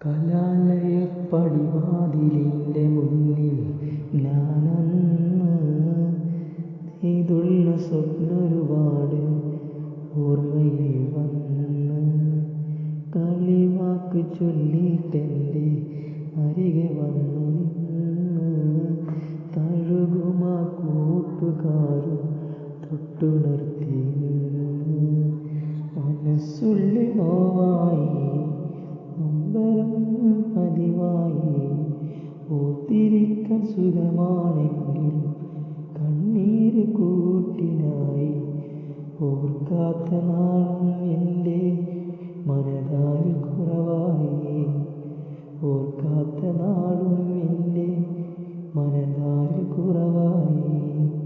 കലാലയപ്പടിവാതിലിന്റെ മുന്നിൽ ഞാനന്ന് നെയ്തുള്ള സ്വപ്നമൊരുപാട് ഓർമ്മയിൽ വന്ന് കളിവാക്ക് ചൊല്ലിട്ടെന്റെ അരികെ വന്നു നിന്ന് തഴുകുമാ കൂട്ടുകാരും തൊട്ടുണർത്തി നിന്ന് ഓർത്തിരിക്കാൻ സുഖമാണെങ്കിലും കണ്ണീര് കൂട്ടിനായി ഓർക്കാത്ത നാളും എന്റെ മനതാരിൽ കുറവായി. ഓർക്കാത്ത നാളും എന്റെ മനതാരിൽ കുറവായി.